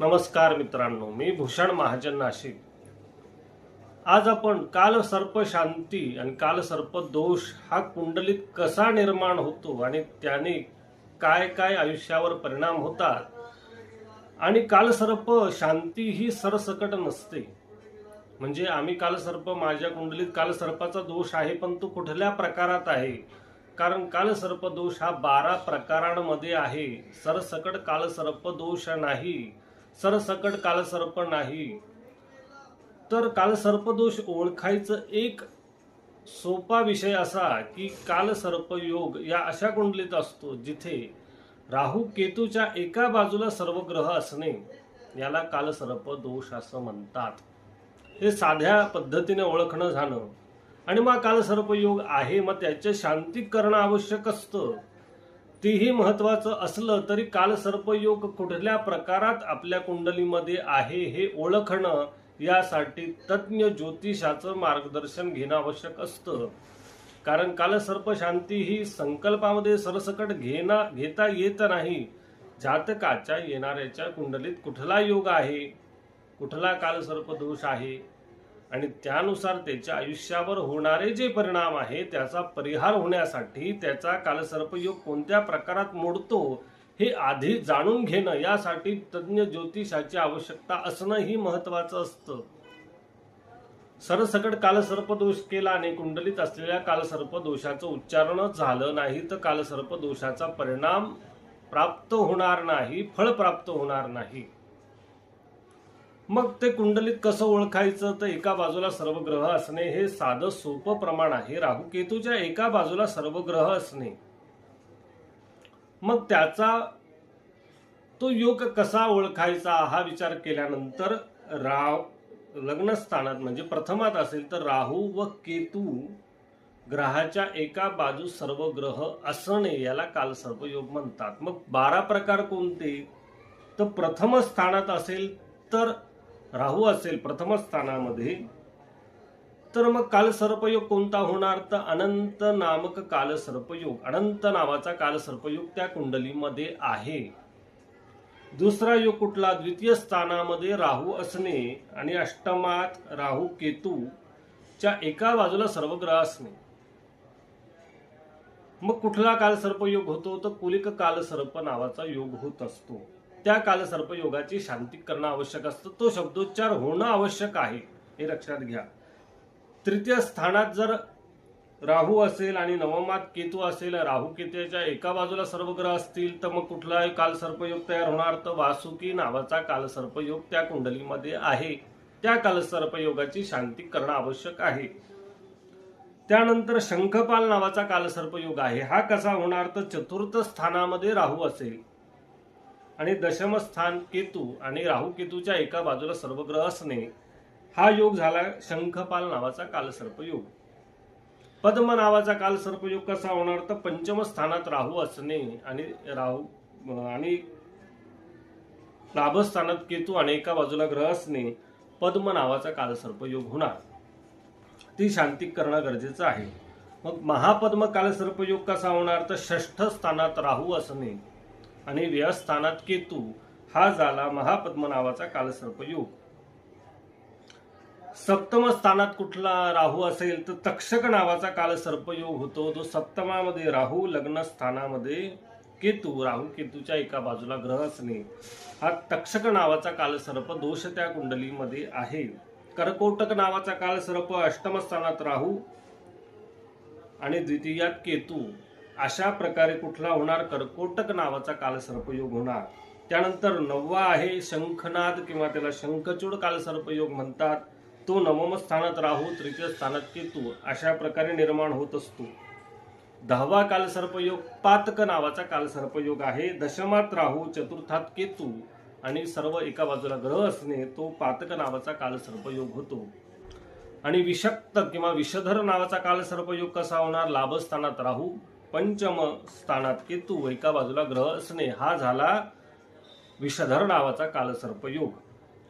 नमस्कार मित्रांनो मी भूषण महाजन नाशिक. आज आपण काल सर्प शांती आणि काल सर्प दोष हा कुंडलीत कसा निर्माण होतो आणि त्याने काय काय आयुष्यावर परिणाम होतात? आणि कालसर्प शांती ही सरसकट नसते. म्हणजे आम्ही कालसर्प माझ्या कुंडलीत कालसर्पाचा दोष आहे पण तो कुठल्या प्रकारात आहे? कारण कालसर्प दोष हा बारा प्रकारांमध्ये आहे. सरसकट कालसर्प दोष नाही. सरसकट कालसर्प नाही. तर कालसर्प दोष ओळखायचं एक सोपा विषय असा की कालसर्प योग या अशा कुंडलीत असतो जिथे राहू केतूच्या एका बाजूला सर्व ग्रह असणे याला कालसर्प दोष असं म्हणतात. हे साध्या पद्धतीने ओळखणं झालं. आणि मग कालसर्प योग आहे मग त्याचे शांती करणं आवश्यक असतं. तेही महत्वाचं असलं तरी कालसर्पयोग कुठल्या प्रकारात आपल्या कुंडलीमध्ये आहे हे ओळखणं यासाठी तज्ज्ञ ज्योतिषाचं मार्गदर्शन घेणं आवश्यक असतं. कारण कालसर्प शांती ही संकल्पामध्ये सरसकट घेणं घेता येत नाही. जातकाच्या येणाऱ्याच्या कुंडलीत कुठला योग आहे? कुठला कालसर्प दोष आहे? आणि त्यानुसार त्याच्या आयुष्यावर होणारे जे परिणाम आहे त्याचा परिहार होण्यासाठी त्याचा कालसर्पयोग कोणत्या प्रकारात मोडतो हे आधी जाणून घेणं यासाठी तज्ज्ञ ज्योतिषाची आवश्यकता असणंही महत्वाचं असतं. सरसकट कालसर्प दोष केला आणि कुंडलीत असलेल्या कालसर्प दोषाचं उच्चारण झालं नाही तर कालसर्प दोषाचा परिणाम प्राप्त होणार नाही फळ प्राप्त होणार नाही. मग ते कुंडलीत कसं ओळखायचं? तर एका बाजूला सर्व ग्रह असणे हे साधं सोपं प्रमाण आहे. राहू केतूच्या एका बाजूला सर्व ग्रह असणे. मग त्याचा तो योग कसा ओळखायचा? हा विचार केल्यानंतर राव लग्नस्थानात म्हणजे प्रथमात असेल तर राहू व केतू ग्रहाच्या एका बाजू सर्व ग्रह असणे याला काल सर्वयोग म्हणतात. मग बारा प्रकार कोणते? तर प्रथम स्थानात असेल तर राहू असेल प्रथम स्थानामध्ये तर मग कालसर्पयोग कोणता होणार? तर अनंत नामक कालसर्पयोग. अनंत नावाचा कालसर्पयोग त्या कुंडलीमध्ये आहे. दुसरा योग कुठला? द्वितीय स्थानामध्ये राहू असणे आणि अष्टमात राहू केतू च्या एका बाजूला सर्व ग्रह असणे मग कुठला कालसर्पयोग होतो? तर कुलिक कालसर्प नावाचा योग होत असतो. त्या कालसर्पयोगाची शांती करणं आवश्यक असतं. तो शब्दोच्चार होणं आवश्यक आहे. हे लक्षात घ्या. तृतीय स्थानात जर राहू असेल आणि नवमात केतू असेल राहू केतूच्या एका बाजूला सर्व ग्रह असतील तर मग कुठलाही कालसर्पयोग तयार होणार? तर वासुकी नावाचा कालसर्पयोग त्या कुंडलीमध्ये आहे. त्या कालसर्पयोगाची शांती करणं आवश्यक आहे. त्यानंतर शंखपाल नावाचा कालसर्पयोग आहे. हा कसा होणार? तर चतुर्थ स्थानामध्ये राहू असेल. आणि दशम स्थान केतू आणि राहू केतूच्या एका बाजूला सर्व ग्रह असणे हा योग झाला शंखपाल नावाचा कालसर्पयोग पद्म नावाचा कालसर्पयोग कसा होणार? तर पंचम स्थानात राहू असणे आणि राहू आणि लाभस्थानात केतू आणि एका बाजूला ग्रह असणे पद्म नावाचा कालसर्पयोग होणार. ती शांती करणं गरजेचं आहे. मग महापद्म कालसर्पयोग कसा होणार? तर षष्ठ स्थानात राहू असणे आणि व्यस्थानात केतू हा झाला महापद्म नावाचा कालसर्पयोग सप्तम स्थानात कुठला राहू असेल तर तक्षक नावाचा कालसर्पयोग होतो. तो सप्तमामध्ये राहू लग्न स्थानामध्ये केतू राहू केतूच्या एका बाजूला ग्रह असणे हा तक्षक नावाचा कालसर्प दोष त्या कुंडलीमध्ये आहे. कर्कोटक नावाचा कालसर्प अष्टम स्थानात राहू आणि द्वितीयात केतू. अशा प्रकारे कुठला होणार? कर्कोटक नावाचा कालसर्पयोग होणार. त्यानंतर नववा आहे शंखनाद किंवा त्याला शंखचूड कालसर्पयोग म्हणतात. तो नवम स्थानात राहू तृतीय स्थानात केतू अशा प्रकारे निर्माण होत असतो. दहावा कालसर्पयोग पातक नावाचा कालसर्पयोग आहे. दशमात राहू चतुर्थात केतू आणि सर्व एका बाजूला ग्रह असणे तो पातक नावाचा कालसर्पयोग होतो. आणि विषक्त किंवा विषधर नावाचा कालसर्पयोग कसा होणार? लाभस्थानात राहू पंचम स्थानात केतू एका बाजूला ग्रह असणे हा झाला विषधर नावाचा कालसर्पयोग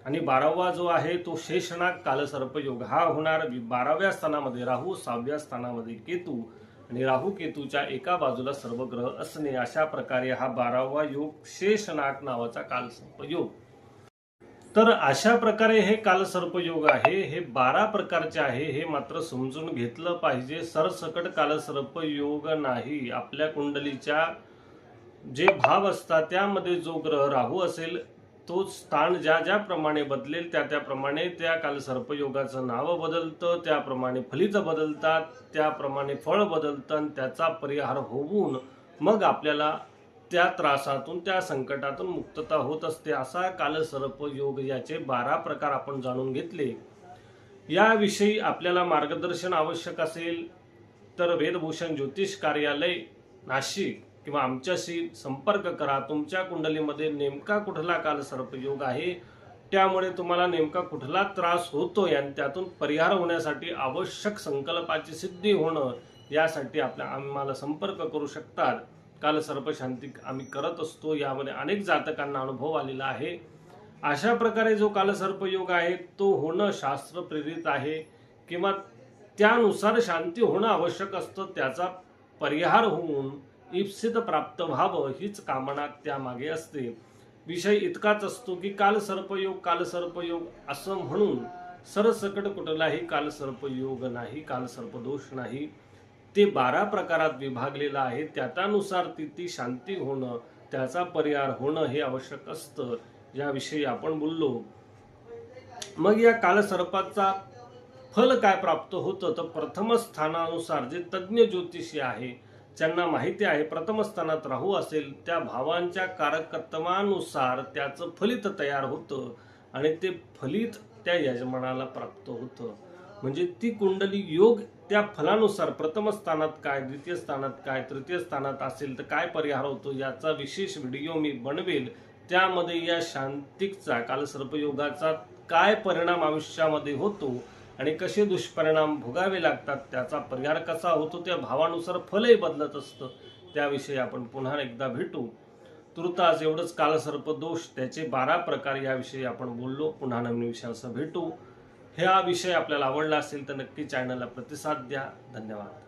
आणि बारावा जो आहे तो शेषनाग कालसर्पयोग हा होणार बाराव्या स्थानामध्ये राहू सहाव्या स्थानामध्ये केतू. आणि राहू केतूच्या एका बाजूला सर्व ग्रह असणे अशा प्रकारे हा बारावा योग शेषनाग नावाचा कालसर्पयोग तर अशा प्रकारे हे कालसर्पयोग आहे हे बारा प्रकारचे आहे हे मात्र समजून घेतलं पाहिजे. सरसकट कालसर्पयोग नाही. आपल्या कुंडलीच्या जे भाव असतात त्यामध्ये जो ग्रह राहू असेल तो स्थान ज्या ज्याप्रमाणे बदलेल त्या त्याप्रमाणे त्या कालसर्पयोगाचं नाव बदलतं त्याप्रमाणे फलित बदलतात त्याप्रमाणे फळ बदलतं आणि त्याचा परिहार होऊन मग आपल्याला त्या त्रासातून त्या संकटातून मुक्तता होत असते असा कालसर्प योग याचे बारा प्रकार आपण जाणून घेतले. याविषयी आपल्याला मार्गदर्शन आवश्यक असेल तर वेदभूषण ज्योतिष कार्यालय नाशिक किंवा आमच्याशी संपर्क करा. तुमच्या कुंडलीमध्ये नेमका कुठला कालसर्प योग आहे? त्यामुळे तुम्हाला नेमका कुठला त्रास होतो आणि त्यातून परिहार होण्यासाठी आवश्यक संकल्पाची सिद्धी होणं यासाठी आपल्या आम्हाला संपर्क करू शकतात. काल सर्पशांती आम्ही करत असतो. यामध्ये अनेक जातकांना अनुभव आलेला आहे. अशा प्रकारे जो कालसर्पयोग आहे तो होणं शास्त्र प्रेरित आहे. किंवा त्यानुसार शांती होणं आवश्यक असतं त्याचा परिहार होऊन इप्सित प्राप्त व्हावं हीच कामना त्यामागे असते. विषय इतकाच असतो की काल सर्पयोग काल सर्पयोग असं म्हणून सरसकट कुठलाही काल सर्पयोग नाही काल नाही. ते बारा प्रकारात विभागलेलं आहे. त्यानुसार ती ती शांती होणं त्याचा परिहार होणं हे आवश्यक असतं. याविषयी आपण बोललो. मग या कालसर्पाचा फल काय प्राप्त होतं? तर प्रथम स्थानानुसार जे तज्ज्ञ ज्योतिषी आहे ज्यांना माहिती आहे प्रथम स्थानात राहू असेल त्या भावांच्या कारकत्वानुसार त्याचं फलित तयार होतं आणि ते फलित त्या यजमानाला प्राप्त होतं. म्हणजे ती कुंडली योग त्या फलानुसार प्रथम स्थानात काय द्वितीय स्थानात काय तृतीय स्थानात असेल तर काय परिहार होतो याचा विशेष व्हिडिओ मी बनवेल. त्यामध्ये या शांतिकचा कालसर्पयोगाचा काय परिणाम आयुष्यामध्ये होतो आणि कसे दुष्परिणाम भोगावे लागतात त्याचा परिहार कसा होतो त्या भावानुसार फलही बदलत असतं. त्याविषयी आपण पुन्हा एकदा भेटू. तुर्तास एवढंच. कालसर्प दोष त्याचे बारा प्रकार याविषयी आपण बोललो. पुन्हा नवीन विषयासह भेटू. हे हा विषय आपल्याला आवडला असेल तर नक्की चॅनलला प्रतिसाद द्या. धन्यवाद.